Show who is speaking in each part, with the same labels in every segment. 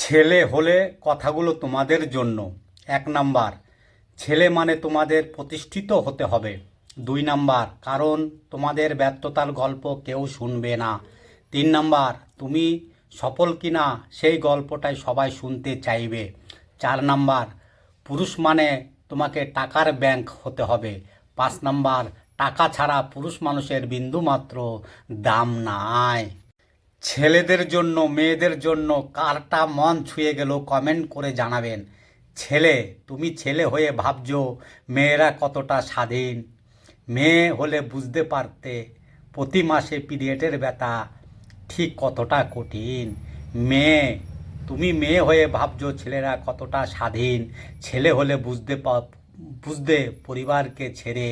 Speaker 1: ছেলে হলে কথাগুলো তোমাদের জন্য। এক নাম্বার, ছেলে মানে তোমাদের প্রতিষ্ঠিত হতে হবে। দুই নাম্বার, কারণ তোমাদের ব্যর্থতার গল্প কেউ শুনবে না। তিন নাম্বার, তুমি সফল কিনা সেই গল্পটাই সবাই শুনতে চাইবে। চার নাম্বার, পুরুষ মানে তোমাকে টাকার ব্যাংক হতে হবে। পাঁচ নাম্বার, টাকা ছাড়া পুরুষ মানুষের বিন্দুমাত্র দাম নাই। ছেলেদের জন্য, মেয়েদের জন্য কারটা মন ছুঁয়ে গেল কমেন্ট করে জানাবেন। ছেলে, তুমি ছেলে হয়ে ভাবছ, মেয়েরা কতটা স্বাধীন? মেয়ে হলে বুঝতে পারতে প্রতি মাসে পিরিয়ডের ব্যথা ঠিক কতটা কঠিন? মেয়ে, তুমি মেয়ে হয়ে ভাবছ, ছেলেরা কতটা স্বাধীন? ছেলে হলে বুঝতে বুঝতে পরিবারকে ছেড়ে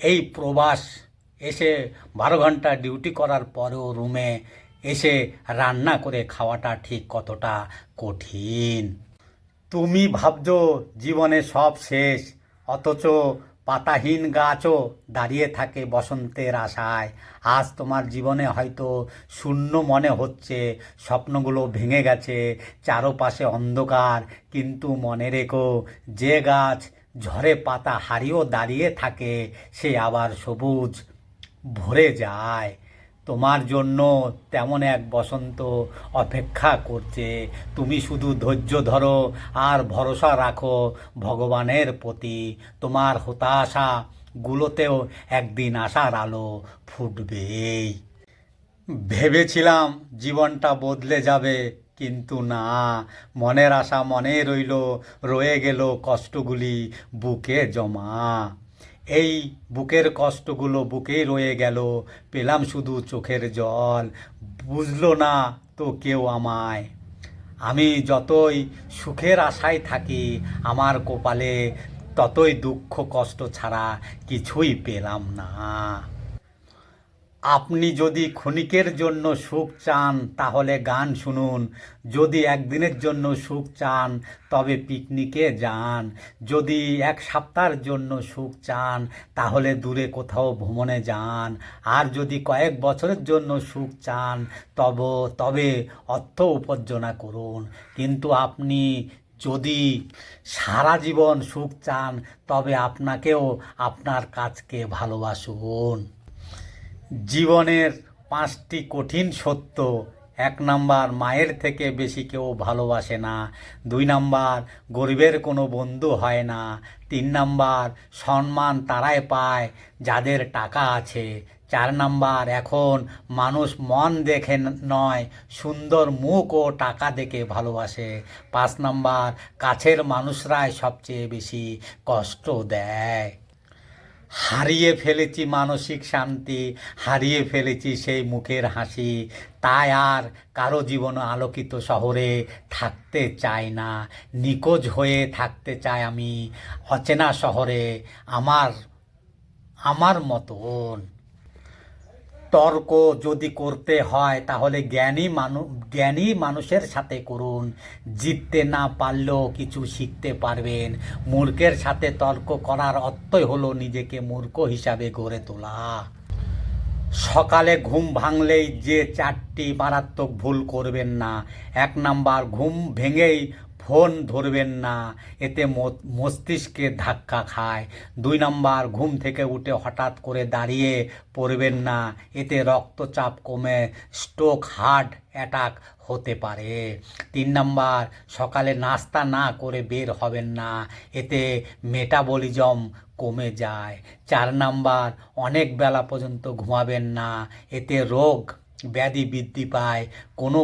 Speaker 1: এই প্রবাস এসে বারো ঘণ্টা ডিউটি করার পরেও রুমে এসে রান্না করে খাওয়াটা ঠিক কতটা কঠিন। তুমি ভাবছ জীবনে সব শেষ, অথচ পাতাহীন গাছও দাঁড়িয়ে থাকে বসন্তের আশায়। আজ তোমার জীবনে হয়তো শূন্য মনে হচ্ছে, স্বপ্নগুলো ভেঙে গেছে, চারোপাশে অন্ধকার। কিন্তু মনে রেখো, যে গাছ ঝড়ে পাতা হারিয়েও দাঁড়িয়ে থাকে, সে আবার সবুজ ভরে যায়। তোমার জন্য তেমন এক বসন্ত অপেক্ষা করছে। তুমি শুধু ধৈর্য ধরো আর ভরসা রাখো ভগবানের প্রতি। তোমার হতাশা গুলোতেও একদিন আসার আলো ফুটবেই। ভেবেছিলাম জীবনটা বদলে যাবে, কিন্তু না। মনের আশা মনে রইল, রয়ে গেল কষ্টগুলি বুকে জমা। এই বুকের কষ্টগুলো বুকেই রয়ে গেল। পেলাম শুধু চোখের জল। বুঝলো না তো কেউ আমায়। আমি যতই সুখের আশায় থাকি, আমার কপালে ততই দুঃখ কষ্ট ছাড়া কিছুই পেলাম না। আপনি যদি ক্ষণিকের জন্য সুখ চান, তাহলে গান শুনুন। যদি একদিনের জন্য সুখ চান, তবে পিকনিকে যান। যদি এক সপ্তাহের জন্য সুখ চান, তাহলে দূরে কোথাও ভ্রমণে যান। আর যদি কয়েক বছরের জন্য সুখ চান, তব, তবে অর্থ উপার্জনা করুন। কিন্তু আপনি যদি সারা জীবন সুখ চান, তবে আপনাকেও আপনার কাজকে ভালোবাসুন। জীবনের পাঁচটি কঠিন সত্য, এক নাম্বার মায়ের থেকে বেশি কেউ ভালোবাসে না, দুই নাম্বার গরিবের কোনো বন্ধু হয় না, তিন নাম্বার সম্মান তারাই পায় যাদের টাকা আছে, চার নাম্বার এখন মানুষ মন দেখে নয়, সুন্দর মুখ ও টাকা দেখে ভালোবাসে, পাঁচ নাম্বার কাছের মানুষরাই সবচেয়ে বেশি কষ্ট দেয়। হারিয়ে ফেলেছি মানসিক শান্তি, হারিয়ে ফেলেছি সেই মুখের হাসি। তাই আর কারও জীবন আলোকিত শহরে থাকতে চাই না, নিখোঁজ হয়ে থাকতে চাই আমি অচেনা শহরে আমার আমার মতন। তর্ক যদি করতে হয়, তাহলে জ্ঞানী মানুষ জ্ঞানী মানুষের সাথে করুন। জিততে না পারলেও কিছু শিখতে পারবেন। মূর্খের সাথে তর্ক করার অর্থই হলো নিজেকে মূর্খ হিসাবে গড়ে তোলা। সকালে ঘুম ভাঙলেই যে চারটি মারাত্মক ভুল করবেন না, এক নাম্বার ঘুম ভেঙেই ফোন ধরবেন না। এতে মস্তিষ্কে ধাক্কা খায়। দুই নাম্বার, ঘুম থেকে উঠে হঠাৎ করে দাঁড়িয়ে পড়বেন না। এতে রক্তচাপ কমে স্ট্রোক হার্ট অ্যাটাক হতে পারে। তিন নাম্বার, সকালে নাস্তা না করে বের হবেন না। এতে মেটাবলিজম কমে যায়। চার নাম্বার, অনেক বেলা পর্যন্ত ঘুমাবেন না। এতে রোগ ব্যাধি বৃদ্ধি পায়। কোনো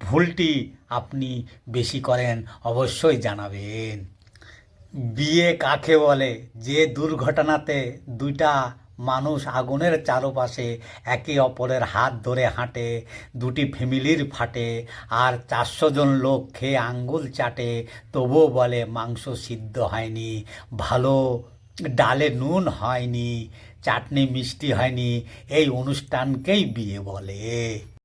Speaker 1: ভুলটি আপনি বেশি করেন, অবশ্যই জানাবেন। বিয়ে কাকে বলে? যে দুর্ঘটনাতে দুইটা মানুষ আগুনের চারপাশে একে অপরের হাত ধরে হাঁটে, দুটি ফ্যামিলির ফাটে, আর চারশো জন লোক খেয়ে আঙ্গুল চাটে, তবুও বলে মাংস সিদ্ধ হয়নি, ভালো ডালে নুন হয়নি, চাটনি মিষ্টি হয়নি, এই অনুষ্ঠানকেই বিয়ে বলে।